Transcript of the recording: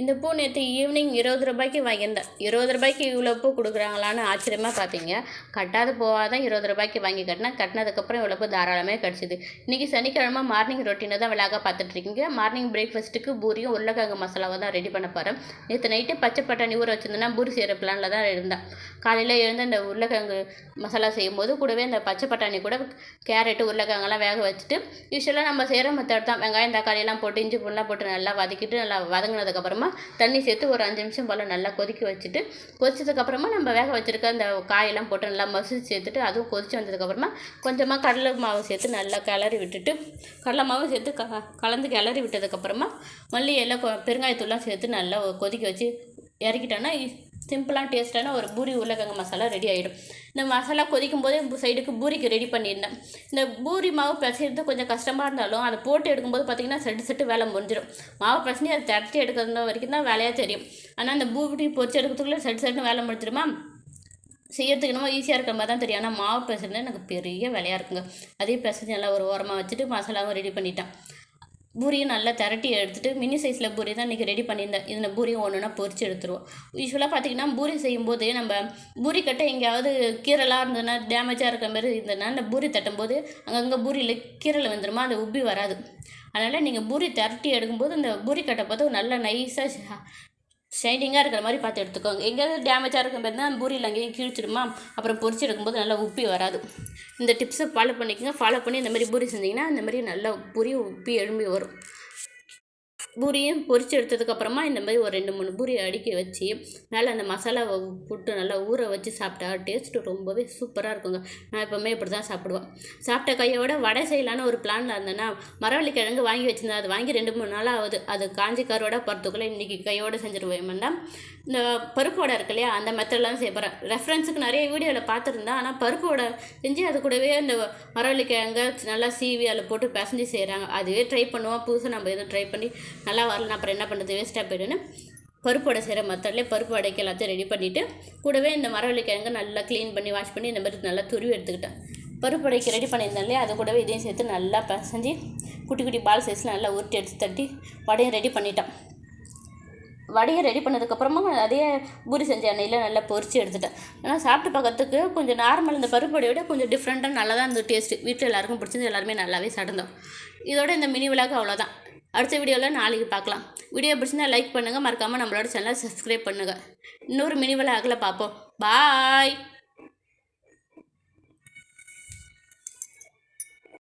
இந்த பூ நேற்று ஈவினிங் இருபது ரூபாய்க்கு வாங்கியிருந்தேன். இருபது ரூபாய்க்கு இவ்வளோ பூ கொடுக்குறாங்களான்னு ஆச்சரியமாக பார்த்தீங்க கட்டாத பூவாக தான் இருபது ரூபாய்க்கு வாங்கி கட்டினேன். கட்டினதுக்கப்புறம் இவ்வளோ பூ தாராளமே கிடச்சிது. இன்றைக்கி சனிக்கிழமை மார்னிங் ரொட்டீனை தான் விளாக பார்த்துட்ருக்கீங்க மார்னிங் பிரேக்ஃபாஸ்ட்டுக்கு பூரியும் உருளைக்கிழங்கு மசாலாவை தான் ரெடி பண்ண போகிறேன் நேற்று நைட்டு பச்சை பட்டாணி ஊற வச்சுருந்தேன்னா பூரி செய்கிற பிளானில் தான் இருந்தேன். காலையில் எழுந்து அந்த உருளைக்கிழங்கு மசாலா செய்யும்போது கூடவே அந்த பச்சை பட்டாணி கூட கேரட்டு உருளைக்கிழங்கெல்லாம் வேக வச்சுட்டு யூஸ்வலாக நம்ம செய்கிற மெத்தட் தான். வெங்காயம் தக்காளியெல்லாம் போட்டு இஞ்சி பூலாம் போட்டு நல்லா வதக்கிட்டு நல்லா வதங்கினதுக்கப்புறமா தண்ணி சேர்த்து ஒரு அஞ்சு நிமிஷம் போல் நல்லா கொதிக்க வச்சுட்டு கொதிச்சதுக்கப்புறமா நம்ம வேக வச்சுருக்க அந்த காயெல்லாம் போட்டு நல்லா மசிச்சு சேர்த்துட்டு அதுவும் கொதிச்சு வந்ததுக்கப்புறமா கொஞ்சமாக கடலை மாவு சேர்த்து நல்லா கிளறி விட்டுட்டு கடலை மாவு சேர்த்து க கலந்து கிளறி விட்டதுக்கப்புறமா மல்லி எல்லாம் பெருங்காயத்தூள்லாம் சேர்த்து நல்லா கொதிக்க வச்சு இறக்கிட்டோன்னா சிம்பிளாக டேஸ்ட்டான ஒரு பூரி உருளைக்கிழங்கு மசாலா ரெடி ஆகிடும் இந்த மசாலா கொதிக்கும் போதே சைடுக்கு பூரிக்கு ரெடி பண்ணியிருந்தேன். இந்த பூரி மாவு பிசைறது கொஞ்சம் கஷ்டமாக இருந்தாலும் அதை போட்டு எடுக்கும்போது பார்த்திங்கன்னா செட்டு செட்டு வேலை முடிஞ்சிடும் மாவு பிசைஞ்சு அதை தட்டி எடுக்கிறது வரைக்கும் தான் வேலையாக தெரியும். ஆனால் அந்த பூரி பொறிச்சு எடுக்கிறதுக்குள்ளே செட்டு செட்டு வேலை முடிஞ்சிடுமா செய்யறதுக்கு நம்ம ஈஸியாக இருக்கிற மாதிரி தான் தெரியும். ஆனால் மாவு பிசைறது எனக்கு பெரிய வேலையாக இருக்குங்க. அதே பிசைஞ்சு நல்லா ஒரு ஓரமாக வச்சுட்டு மசாலாவும் ரெடி பண்ணிட்டேன். பூரியும் நல்லா திரட்டி எடுத்துகிட்டு மினி சைஸில் பூரி தான் இன்றைக்கி ரெடி பண்ணியிருந்தேன். இதில் பூரி ஒன்றுனா பொறிச்சு எடுத்துருவோம். யூஸ்வலாக பார்த்தீங்கன்னா பூரி செய்யும்போது நம்ம பூரி கட்டை எங்கேயாவது கீரலாக இருந்ததுன்னா டேமேஜாக இருக்கிற மாதிரி இருந்ததுன்னா அந்த பூரி தட்டும்போது அங்கங்கே பூரியில் கீரல் வந்துருமா அந்த உப்பி வராது. அதனால் நீங்கள் பூரி திரட்டி எடுக்கும்போது இந்த பூரி கட்டை பார்த்து நல்லா நைஸாக ஷைனிங்காக இருக்கிற மாதிரி பார்த்து எடுத்துக்கோங்க. எங்கேயாவது டேமேஜாக இருக்கிற மாதிரி தான் பூரியில் அங்கேயும் கிழிச்சிடுமா? அப்புறம் பொறிச்சு எடுக்கும்போது நல்லா உப்பி வராது. இந்த டிப்ஸை ஃபாலோ பண்ணிக்கோங்க. ஃபாலோ பண்ணி இந்த மாதிரி பூரி செஞ்சிங்கன்னா அந்த மாதிரி நல்லா பூரி உப்பி எழும்பி வரும். பூரியும் பொரித்து எடுத்ததுக்கப்புறமா இந்த மாதிரி ஒரு ரெண்டு மூணு பூரி அடுக்கி வச்சு நல்லா அந்த மசாலாவை போட்டு நல்லா ஊற வச்சு சாப்பிட்டா டேஸ்ட்டு ரொம்பவே சூப்பராக இருக்குங்க. நான் எப்போவுமே இப்படி தான் சாப்பிடுவேன். சாப்பிட்ட கையோட வடை செய்யலான்னு ஒரு பிளானில் இருந்தேன்னா மரவள்ளி கிழங்கு வாங்கி வச்சுருந்தேன். அது வாங்கி ரெண்டு மூணு நாள் ஆகுது. அது காஞ்சி கருவோட போகிறதுக்குள்ளே இன்றைக்கி கையோடு செஞ்சுருவேன் இந்த பருப்பு வடை இருக்கு இல்லையா அந்த மெத்தட்லாம் செய்ய போகிறேன் ரெஃபரன்ஸுக்கு நிறைய வீடியோவில் பார்த்துருந்தேன். ஆனால் பருப்பு வடை செஞ்சு அது கூடவே அந்த மரவள்ளி கிழங்கு நல்லா சீவி அதில் போட்டு பிசைஞ்சு செய்கிறாங்க அதுவே ட்ரை பண்ணுவோம். புதுசாக நம்ம எதுவும் ட்ரை பண்ணி நல்லா வரல அப்புறம் என்ன பண்ணுறது? வேஸ்ட்டாக போயிடுன்னு பருப்பு வடை செய்கிற மெத்தட்லேயே பருப்பு வடைக்கு எல்லாத்தையும் ரெடி பண்ணிவிட்டு கூடவே இந்த மரவள்ளிக்கிழங்கு நல்லா க்ளீன் பண்ணி வாஷ் பண்ணி இந்த மாதிரி நல்லா துருவி எடுத்துக்கிட்டேன். பருப்பு வடைக்கு ரெடி பண்ணியிருந்தாலே இல்லையா அது கூடவே இதையும் சேர்த்து நல்லா பசஞ்சு குட்டி குட்டி பால் சைஸில் நல்லா உருட்டி எடுத்து தட்டி வடையும் ரெடி பண்ணிட்டேன். வடையை ரெடி பண்ணதுக்கப்புறமா அதே பூரி செஞ்ச எண்ணெயில் நல்லா பொரிச்சு எடுத்துட்டேன். ஆனால் சாப்பிட்டு பார்க்கறதுக்கு கொஞ்சம் நார்மல் இந்த பருப்பு வடையை விட கொஞ்சம் டிஃப்ரெண்ட்டாக நல்லா தான் இருந்தது டேஸ்ட்டு வீட்டில் எல்லாருக்கும் பிடிச்சது எல்லாருமே நல்லாவே சாப்பிட்டோம் இதோட இந்த மினி விழாக்கு அவ்வளோதான் அடுத்த வீடியோவில் நாளைக்கு பார்க்கலாம். வீடியோ பிடிச்சிருந்தா லைக் பண்ணுங்கள் மறக்காமல் நம்மளோட சேனலை சப்ஸ்கிரைப் பண்ணுங்கள் இன்னொரு மினி விழாக்கில் பார்ப்போம். பாய்